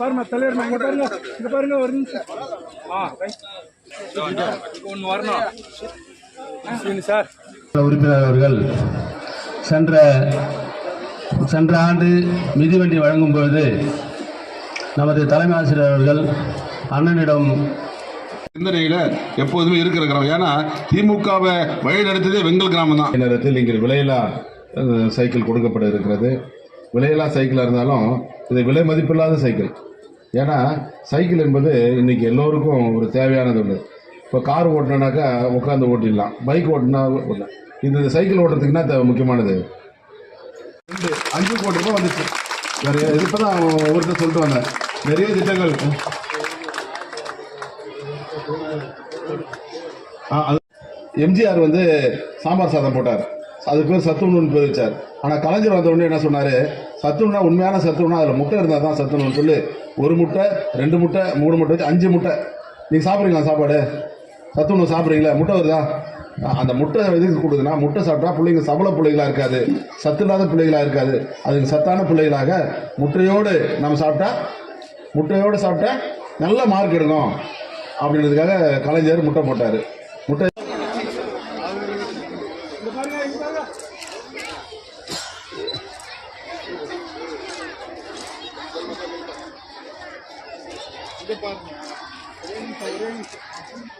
பாருங்க தலைவர் இங்க பாருங்க இங்க பாருங்க ஒரு நிமிஷம். ஆ ஒன்று வரணும் சார் உறுப்பினர் அவர்கள் சென்ற சென்ற ஆண்டு மிதிவண்டி வழங்கும் பொழுது நமது தலைமை ஆசிரியர் அவர்கள் அண்ணனிடம் சிந்தனையில எப்போதுமே இருக்கிற கிராமம். ஏன்னா திமுகவை வழிநடத்ததே வெங்கல் கிராமம் தான் நேரத்தில் இங்கே விலையில்லா சைக்கிள் கொடுக்கப்பட இருக்கிறது விலையில்லா சைக்கிளாக இருந்தாலும் இது விலை மதிப்பில்லாத சைக்கிள் ஏன்னா சைக்கிள் என்பது இன்றைக்கி எல்லோருக்கும் ஒரு தேவையானது ஒன்று இப்போ கார் ஓட்டினாக்கா உட்காந்து ஓட்டிடலாம். பைக் ஓட்டினா ஓட்டலாம். இந்த சைக்கிள் ஓட்டுறதுக்கு என்ன தேவை? முக்கியமானது? ரெண்டு அஞ்சு கோடி ரூபாய் வந்துச்சு. இது இப்போ தான் ஒருத்தர் சொல்லிட்டு வந்தேன் நிறைய திட்டங்கள். எம்ஜிஆர் வந்து சாம்பார் சாதம் போட்டார். அது பேர் சத்துணவுன்னு பேர் வச்சார். ஆனால் கலைஞர் வந்த என்ன சொன்னார்? சத்துணா உண்மையான சத்துணா அதில் முட்டை இருந்தால் தான் சத்துணவுன்னு சொல்லி. ஒரு முட்டை ரெண்டு முட்டை மூணு முட்டை வச்சு அஞ்சு முட்டை. நீங்கள் சாப்பிட்றீங்களா சாப்பாடு? சத்துணவு சாப்பிட்றீங்களா? முட்டை வருதா? அந்த முட்டை எதுக்கு கொடுக்குதுன்னா முட்டை சாப்பிட்டா பிள்ளைங்க சபல பிள்ளைகளாக இருக்காது. சத்து இல்லாத பிள்ளைகளாக இருக்காது. அதுக்கு சத்தான பிள்ளைகளாக முட்டையோடு நம்ம சாப்பிட்டா முட்டையோடு சாப்பிட்டா நல்ல மார்க் எடுக்கும். அப்படின்றதுக்காக கலைஞர் முட்டை போட்டார். முட்டை இங்க பாருங்க ஒரே நிமிஷம், ஒரே நிமிஷம்.